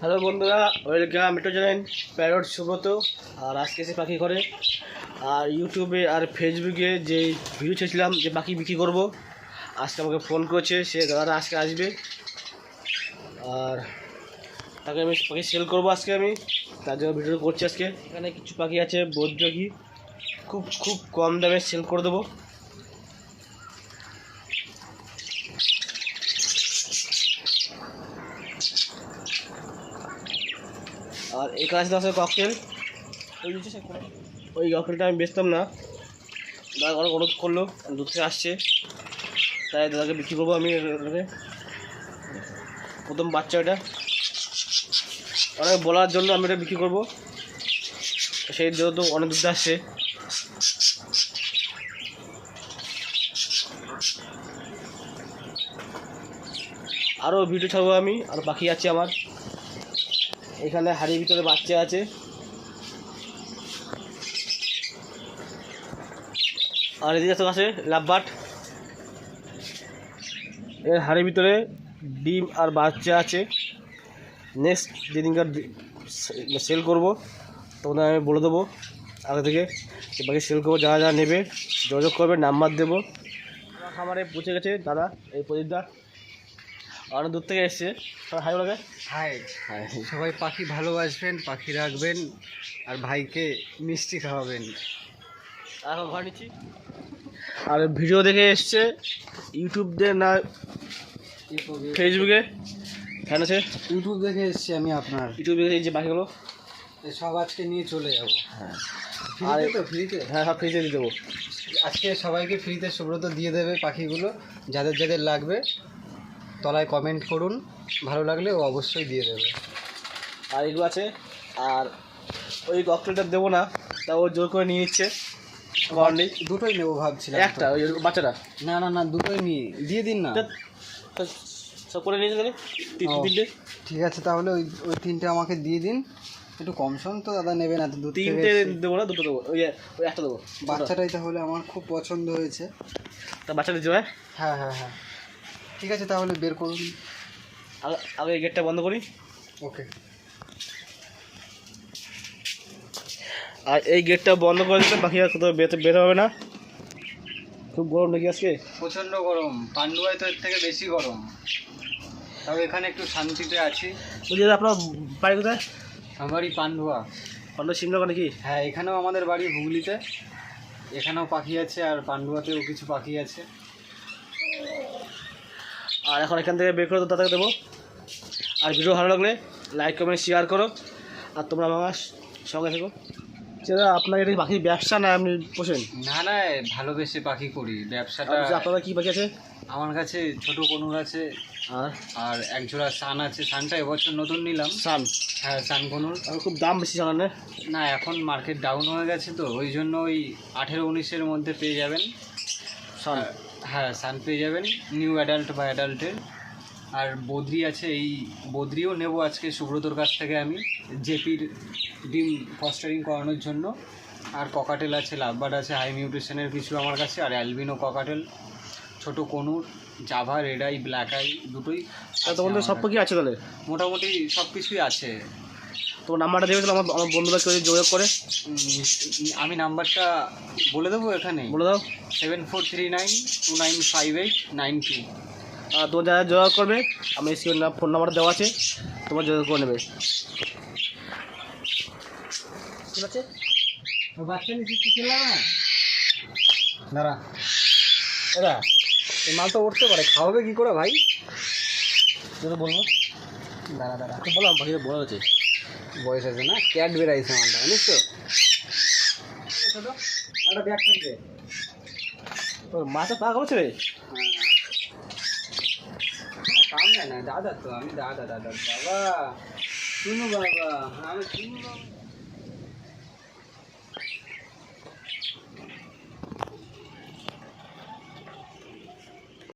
Hello বন্ধুরা, welcome এটা জানেন প্যারট সুব্রত। আর আজকে এসে পাখি করে আর ইউটিউবে আর ফেসবুকে যে ভিডিও ছেড়েছিলাম, যে পাখি বিক্রি করব, আজকে আমাকে ফোন করেছে, সে দাদারা আজকে আসবে। আর তাকে আমি পাখি সেল করব আজকে আমি। তার জন্য ভিডিও করছি আজকে। এখানে কিছু পাখি আছে, বৈদ্যকি। খুব খুব কম দামে সেল করে দেবো। আর এই আছে আছে ককটেল ওই ককটেলটা আমি বেচতাম না। দাদা অনেক অনুরোধ করল দূর থেকে আসছে। তাই দাদাকে বিক্রি করব আমি। প্রথম বাচ্চা এটা। অনেক বলার জন্য আমি এটা বিক্রি করব। সেই যেহেতু অনেক দূর আসছে। আরও ভিডিও ছাড়বো আমি, আর বাকি আছে আমার। এখানে হাড়ির ভিতরে বাচ্চা আছে। আর এদিকে তো আছে লাভবাট এর হাড়ির ভিতরে ডিম আর বাচ্চা আছে। নেক্সট যেদিনকার সেল করব, তখন আমি বলে দেবো আগে থেকে বাকি সেল করব, যারা যারা নেবে, যোগাযোগ করবে, নাম্বার দেবো। খামারে পৌঁছে গেছে দাদা, এই প্রদীপদা। অনেক দূর থেকে এসছে। সবাই হাই বলে হাই। হাই। সবাই পাখি ভালোবাসবেন পাখি রাখবেন আর ভাইকে মিষ্টি খাওয়াবেন। এখন ঘর নিচ্ছি। আর ভিডিও দেখে এসছে ইউটিউব দিয়ে না ফেসবুকে। ফ্যান আছে। ইউটিউব দেখে এসেছি আমি আপনার। ইউটিউব দেখে যে পাখিগুলো সব আজকে নিয়ে চলে যাব। হ্যাঁ। ফ্রিতে তো ফ্রিতে? হ্যাঁ সব ফ্রিতে দিয়ে দেবো। আজকে সবাইকে ফ্রিতে সুব্রত দিয়ে দেবে পাখিগুলো যাদের যাদের লাগবে। তলায় কমেন্ট করুন ভালো লাগলে ও অবশ্যই দিয়ে দেবে। আর এগুলো আছে আর ওই ককটেলটা দেবো না তা ও জোর করে নিয়ে নিচ্ছে। নেই। দুটোই নেব ভাবছিলাম। একটা ওই বাচ্চাটা? না না না দুটোই নিয়ে দিয়ে দিন না। সব করে তাহলে? তিন তিনটে? ঠিক আছে তাহলে ওই ওই তিনটে আমাকে দিয়ে দিন। একটু কম সম তো দাদা নেবেন দূর থেকে তিনটে দেবো না দুটো দেবো ওই ওই একটা দেবো। বাচ্চাটাই তাহলে আমার খুব পছন্দ হয়েছে। তা বাচ্চাটা হয় হ্যাঁ হ্যাঁ হ্যাঁ। ঠিক আছে তাহলে বের করুন। আগে গেটটা বন্ধ করি। ওকে। আর এই গেটটা বন্ধ করে দিলে পাখি আর কোথাও বের বের হবে না। খুব গরম নাকি আজকে? প্রচণ্ড গরম। পান্ডুয়ায় তো এর থেকে বেশি গরম। তবে এখানে একটু শান্তিতে আছি। বলছি দাদা আপনার বাড়ি কোথায়? আমার বাড়ি পান্ডুয়া অন্য শিমনগর নাকি? হ্যাঁ এখানেও আমাদের বাড়ি হুগলিতে। এখানেও পাখি আছে আর পান্ডুয়াতেও কিছু পাখি আছে। আর এখন এখান থেকে বের করে তো তাদেরকে দেবো। আর ভিডিও ভালো লাগলে লাইক কমেন্ট শেয়ার করো। আর তোমরা আমার সঙ্গে থেকো। সেটা আপনার এটা কি পাখির ব্যবসা না আপনি পোষেন? না না ভালোবেসে পাখি করি। ব্যবসাটা আপনারা কি পাখি আছে? আমার কাছে ছোট কনুর আছে। আর? আর এক জোড়া সান আছে। সানটা এবছর নতুন নিলাম। সান? হ্যাঁ সান কনুর। আর খুব দাম বেশি জানান না? না এখন মার্কেট ডাউন হয়ে গেছে তো। ওই জন্য ওই আঠেরো উনিশের মধ্যে পেয়ে যাবেন। সান। হ্যাঁ সান পেয়ে যাবেন নিউ অ্যাডাল্ট বা অ্যাডাল্টের আর বদ্রি আছে এই বদ্রিও নেব আজকে সুব্রতর কাছ থেকে আমি জেপির ডিম ফস্টারিং করানোর জন্য। আর ককাটেল আছে লাভবার্ড আছে হাই মিউটেশনের কিছু আমার কাছে আর অ্যালবিনো ককাটেল ছোট conure Java red eye black eye দুটোই তোমাদের সব। পাখি আছে তাহলে? মোটামুটি সব কিছুই আছে। তোমার নাম্বারটা দেবে তাহলে আমার আমার বন্ধুরা কেউ যদি যোগাযোগ করে। আমি নাম্বারটা বলে দেবো এখানে। বলে দাও। Seven four three nine two nine five eight nine two. আর তোমার যারা যোগাযোগ করবে আমি ফোন নাম্বার দেওয়া আছে তোমার যোগাযোগ করে নেবে। ঠিক আছে? বাচ্চা নিচে কি খেলাম না দাঁড়া। দাদা এই মাল তো উঠতে পারে খাওয়াবে কী করে ভাই? যেটা বলব। দাঁড়া দাঁড়া। তো বললাম পাখিটা বড় আছে বয়স আছে না? ক্যাট বেরাইছে আমারটা জানিস তো? একটা ব্যাগ থাকবে। তোর মাথা পা করেছে রে। কাম না দাদা তো আমি দাদা দাদা বাবা শুনো বাবা আমি শুনো। বাবা